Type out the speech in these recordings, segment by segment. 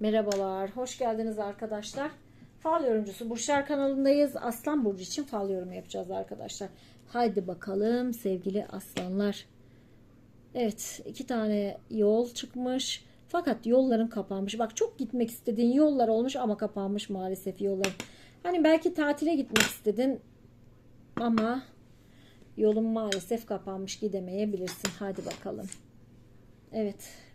Merhabalar, hoş geldiniz arkadaşlar. Fal yorumcusu Burçlar kanalındayız. Aslan Burcu için fal yorumu yapacağız arkadaşlar. Haydi bakalım sevgili aslanlar. Evet, iki tane yol çıkmış. Fakat yolların kapanmış. Bak çok gitmek istediğin yollar olmuş ama kapanmış maalesef yollar. Hani belki tatile gitmek istedin ama yolun maalesef kapanmış gidemeyebilirsin. Hadi bakalım. Evet.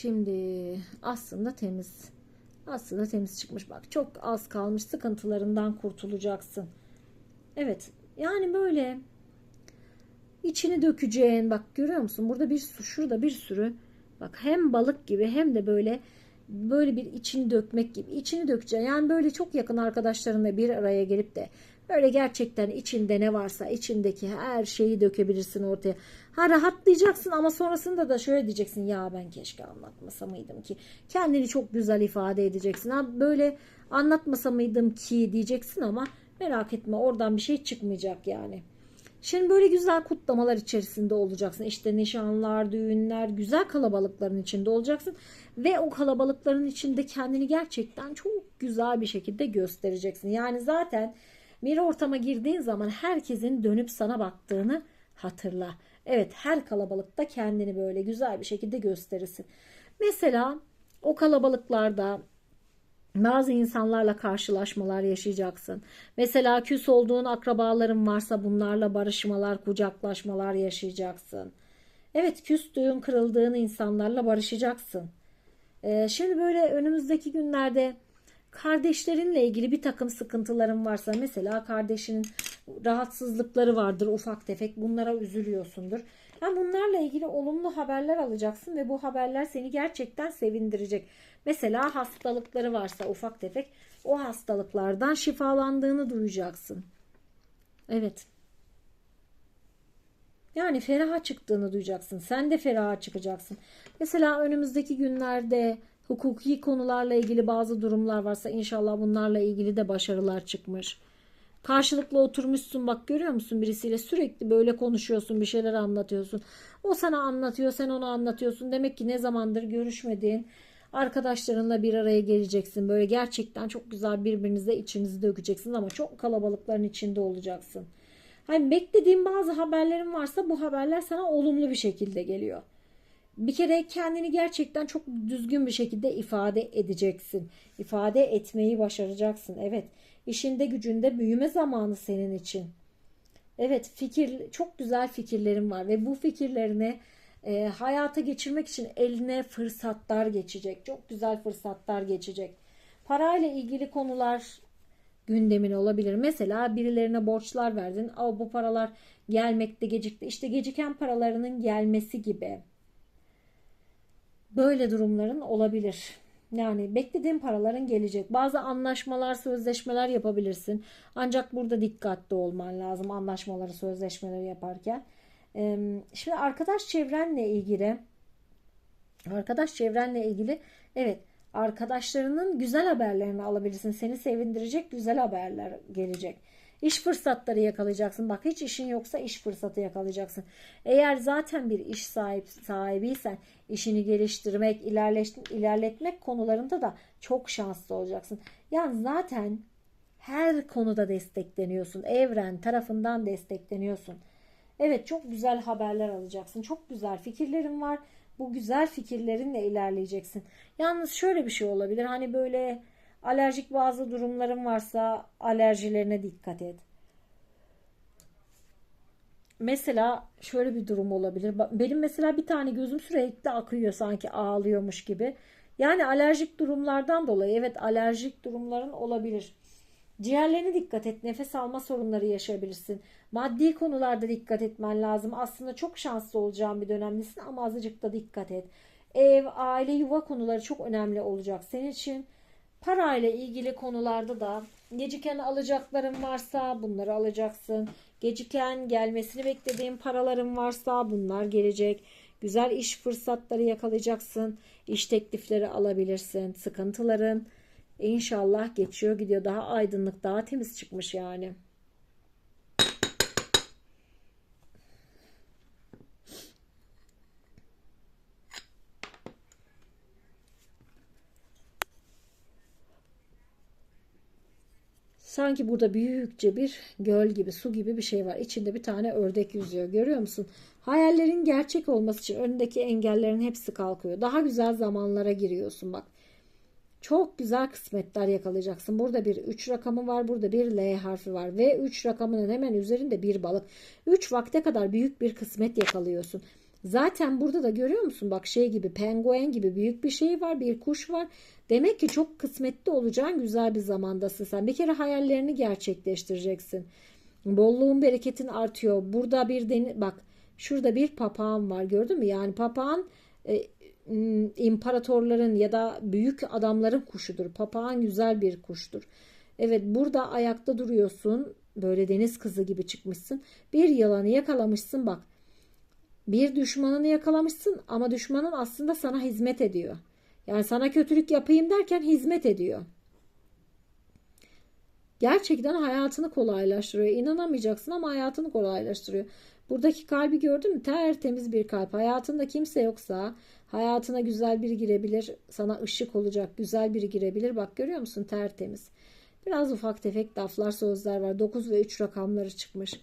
Şimdi aslında temiz. Aslında temiz çıkmış. Bak çok az kalmış. Sıkıntılarından kurtulacaksın. Evet. Yani böyle içini dökeceğin bak görüyor musun? Burada bir şurada bir sürü bak hem balık gibi hem de böyle böyle bir içini dökmek gibi. içini dökeceksin. Yani böyle çok yakın arkadaşlarınla bir araya gelip de Böyle gerçekten içinde ne varsa içindeki her şeyi dökebilirsin ortaya. Ha rahatlayacaksın ama sonrasında da şöyle diyeceksin ya ben keşke anlatmasa mıydım ki. Kendini çok güzel ifade edeceksin. Ha böyle anlatmasa mıydım ki diyeceksin ama merak etme oradan bir şey çıkmayacak yani. Şimdi böyle güzel kutlamalar içerisinde olacaksın. İşte nişanlar, düğünler, güzel kalabalıkların içinde olacaksın. Ve o kalabalıkların içinde kendini gerçekten çok güzel bir şekilde göstereceksin. Yani zaten bir ortama girdiğin zaman herkesin dönüp sana baktığını hatırla. Evet her kalabalıkta kendini böyle güzel bir şekilde gösterirsin. Mesela o kalabalıklarda bazı insanlarla karşılaşmalar yaşayacaksın. Mesela küs olduğun akrabaların varsa bunlarla barışmalar, kucaklaşmalar yaşayacaksın. Evet küstüğün, kırıldığın insanlarla barışacaksın. Ee, şimdi böyle önümüzdeki günlerde kardeşlerinle ilgili bir takım sıkıntıların varsa mesela kardeşinin rahatsızlıkları vardır ufak tefek bunlara üzülüyorsundur. Yani bunlarla ilgili olumlu haberler alacaksın ve bu haberler seni gerçekten sevindirecek. Mesela hastalıkları varsa ufak tefek o hastalıklardan şifalandığını duyacaksın. Evet. Yani feraha çıktığını duyacaksın. Sen de feraha çıkacaksın. Mesela önümüzdeki günlerde hukuki konularla ilgili bazı durumlar varsa inşallah bunlarla ilgili de başarılar çıkmış. Karşılıklı oturmuşsun bak görüyor musun birisiyle sürekli böyle konuşuyorsun bir şeyler anlatıyorsun. O sana anlatıyor sen ona anlatıyorsun. Demek ki ne zamandır görüşmediğin arkadaşlarınla bir araya geleceksin. Böyle gerçekten çok güzel birbirinize içinizi dökeceksiniz ama çok kalabalıkların içinde olacaksın. Hani beklediğin bazı haberlerin varsa bu haberler sana olumlu bir şekilde geliyor. Bir kere kendini gerçekten çok düzgün bir şekilde ifade edeceksin. İfade etmeyi başaracaksın. Evet. İşinde gücünde büyüme zamanı senin için. Evet fikir çok güzel fikirlerin var ve bu fikirlerini e, hayata geçirmek için eline fırsatlar geçecek. Çok güzel fırsatlar geçecek. Parayla ilgili konular gündemin olabilir. Mesela birilerine borçlar verdin. Ama bu paralar gelmekte gecikti. İşte geciken paralarının gelmesi gibi böyle durumların olabilir. Yani beklediğin paraların gelecek. Bazı anlaşmalar, sözleşmeler yapabilirsin. Ancak burada dikkatli olman lazım anlaşmaları, sözleşmeleri yaparken. Şimdi arkadaş çevrenle ilgili arkadaş çevrenle ilgili evet arkadaşlarının güzel haberlerini alabilirsin. Seni sevindirecek güzel haberler gelecek. İş fırsatları yakalayacaksın. Bak hiç işin yoksa iş fırsatı yakalayacaksın. Eğer zaten bir iş sahip, sahibiysen işini geliştirmek, ilerletmek konularında da çok şanslı olacaksın. Yani zaten her konuda destekleniyorsun. Evren tarafından destekleniyorsun. Evet çok güzel haberler alacaksın. Çok güzel fikirlerin var. Bu güzel fikirlerinle ilerleyeceksin. Yalnız şöyle bir şey olabilir. Hani böyle Alerjik bazı durumların varsa alerjilerine dikkat et. Mesela şöyle bir durum olabilir. Benim mesela bir tane gözüm sürekli akıyor sanki ağlıyormuş gibi. Yani alerjik durumlardan dolayı evet alerjik durumların olabilir. Ciğerlerine dikkat et. Nefes alma sorunları yaşayabilirsin. Maddi konularda dikkat etmen lazım. Aslında çok şanslı olacağın bir dönemdesin ama azıcık da dikkat et. Ev, aile, yuva konuları çok önemli olacak senin için. Parayla ilgili konularda da geciken alacakların varsa bunları alacaksın. Geciken gelmesini beklediğin paraların varsa bunlar gelecek. Güzel iş fırsatları yakalayacaksın. İş teklifleri alabilirsin. Sıkıntıların inşallah geçiyor gidiyor. Daha aydınlık, daha temiz çıkmış yani. Sanki burada büyükçe bir göl gibi, su gibi bir şey var. İçinde bir tane ördek yüzüyor. Görüyor musun? Hayallerin gerçek olması için önündeki engellerin hepsi kalkıyor. Daha güzel zamanlara giriyorsun bak. Çok güzel kısmetler yakalayacaksın. Burada bir 3 rakamı var. Burada bir L harfi var. Ve 3 rakamının hemen üzerinde bir balık. 3 vakte kadar büyük bir kısmet yakalıyorsun. Zaten burada da görüyor musun? Bak şey gibi penguen gibi büyük bir şey var. Bir kuş var. Demek ki çok kısmetli olacağın güzel bir zamandasın sen. Bir kere hayallerini gerçekleştireceksin. Bolluğun bereketin artıyor. Burada bir deni bak şurada bir papağan var gördün mü? Yani papağan e, imparatorların ya da büyük adamların kuşudur. Papağan güzel bir kuştur. Evet burada ayakta duruyorsun. Böyle deniz kızı gibi çıkmışsın. Bir yalanı yakalamışsın bak. Bir düşmanını yakalamışsın ama düşmanın aslında sana hizmet ediyor. Yani sana kötülük yapayım derken hizmet ediyor. Gerçekten hayatını kolaylaştırıyor. İnanamayacaksın ama hayatını kolaylaştırıyor. Buradaki kalbi gördün mü? Tertemiz bir kalp. Hayatında kimse yoksa hayatına güzel biri girebilir. Sana ışık olacak güzel biri girebilir. Bak görüyor musun? Tertemiz. Biraz ufak tefek laflar sözler var. 9 ve 3 rakamları çıkmış.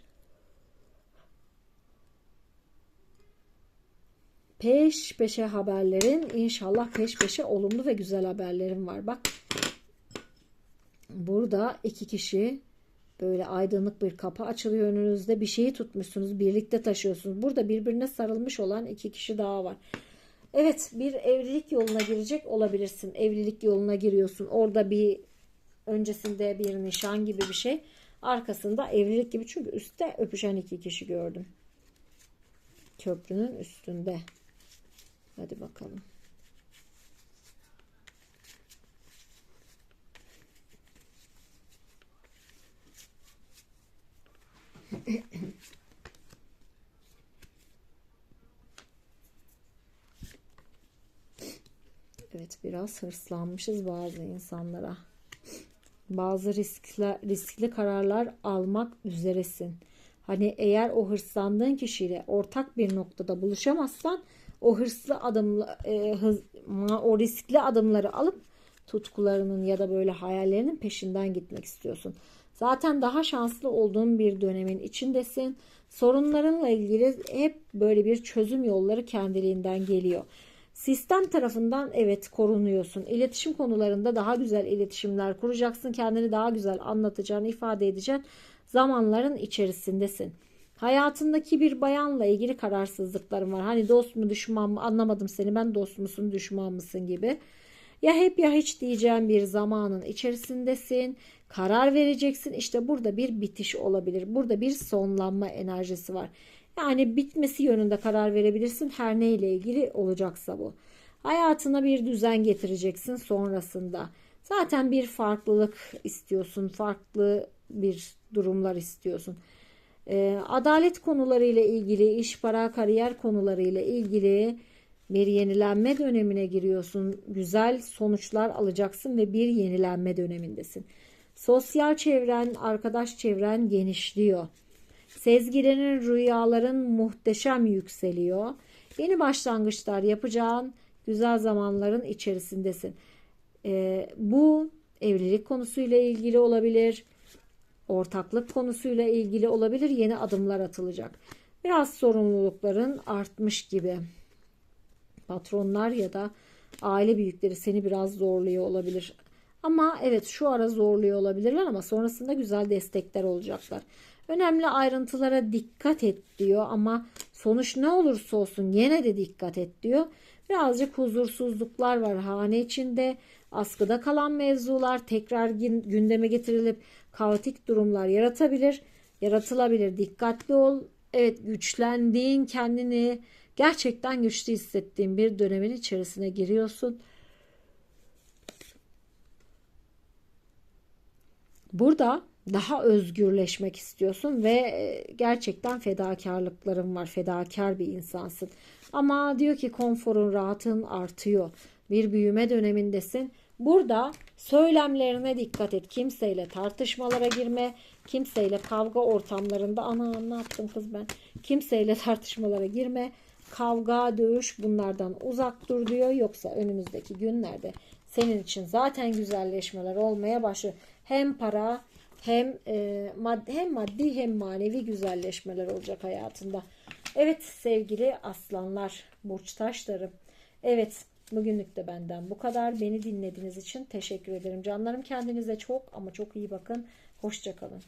Peş peşe haberlerin inşallah peş peşe olumlu ve güzel haberlerim var. Bak burada iki kişi böyle aydınlık bir kapı açılıyor önünüzde bir şeyi tutmuşsunuz birlikte taşıyorsunuz. Burada birbirine sarılmış olan iki kişi daha var. Evet bir evlilik yoluna girecek olabilirsin. Evlilik yoluna giriyorsun. Orada bir öncesinde bir nişan gibi bir şey. Arkasında evlilik gibi çünkü üstte öpüşen iki kişi gördüm. Köprünün üstünde. Hadi bakalım. Evet biraz hırslanmışız bazı insanlara. Bazı riskli, riskli kararlar almak üzeresin. Hani eğer o hırslandığın kişiyle ortak bir noktada buluşamazsan o hırslı adımla e, hız, o riskli adımları alıp tutkularının ya da böyle hayallerinin peşinden gitmek istiyorsun. Zaten daha şanslı olduğun bir dönemin içindesin. Sorunlarınla ilgili hep böyle bir çözüm yolları kendiliğinden geliyor. Sistem tarafından evet korunuyorsun. İletişim konularında daha güzel iletişimler kuracaksın. Kendini daha güzel anlatacaksın, ifade edeceksin. Zamanların içerisindesin. Hayatındaki bir bayanla ilgili kararsızlıklarım var. Hani dost mu düşman mı anlamadım seni ben dost musun düşman mısın gibi. Ya hep ya hiç diyeceğim bir zamanın içerisindesin. Karar vereceksin. İşte burada bir bitiş olabilir. Burada bir sonlanma enerjisi var. Yani bitmesi yönünde karar verebilirsin her neyle ilgili olacaksa bu. Hayatına bir düzen getireceksin sonrasında. Zaten bir farklılık istiyorsun. Farklı bir durumlar istiyorsun. Ee, adalet konularıyla ilgili, iş, para, kariyer konularıyla ilgili bir yenilenme dönemine giriyorsun. Güzel sonuçlar alacaksın ve bir yenilenme dönemindesin. Sosyal çevren, arkadaş çevren genişliyor. Sezgilerin, rüyaların muhteşem yükseliyor. Yeni başlangıçlar yapacağın güzel zamanların içerisindesin. Ee, bu evlilik konusuyla ilgili olabilir ortaklık konusuyla ilgili olabilir. Yeni adımlar atılacak. Biraz sorumlulukların artmış gibi. Patronlar ya da aile büyükleri seni biraz zorluyor olabilir. Ama evet şu ara zorluyor olabilirler ama sonrasında güzel destekler olacaklar. Önemli ayrıntılara dikkat et diyor ama sonuç ne olursa olsun yine de dikkat et diyor. Birazcık huzursuzluklar var hane içinde. Askıda kalan mevzular tekrar gündeme getirilip kaotik durumlar yaratabilir, yaratılabilir. Dikkatli ol. Evet güçlendiğin kendini gerçekten güçlü hissettiğin bir dönemin içerisine giriyorsun. Burada daha özgürleşmek istiyorsun ve e, gerçekten fedakarlıkların var. Fedakar bir insansın. Ama diyor ki konforun, rahatın artıyor. Bir büyüme dönemindesin Burada söylemlerine dikkat et. Kimseyle tartışmalara girme. Kimseyle kavga ortamlarında ana ne kız ben. Kimseyle tartışmalara girme. Kavga, dövüş bunlardan uzak dur diyor. Yoksa önümüzdeki günlerde senin için zaten güzelleşmeler olmaya başlıyor. Hem para Hem e, maddi, hem maddi hem manevi güzelleşmeler olacak hayatında. Evet sevgili aslanlar, burç taşları. Evet bugünlük de benden bu kadar. Beni dinlediğiniz için teşekkür ederim. Canlarım kendinize çok ama çok iyi bakın. Hoşçakalın.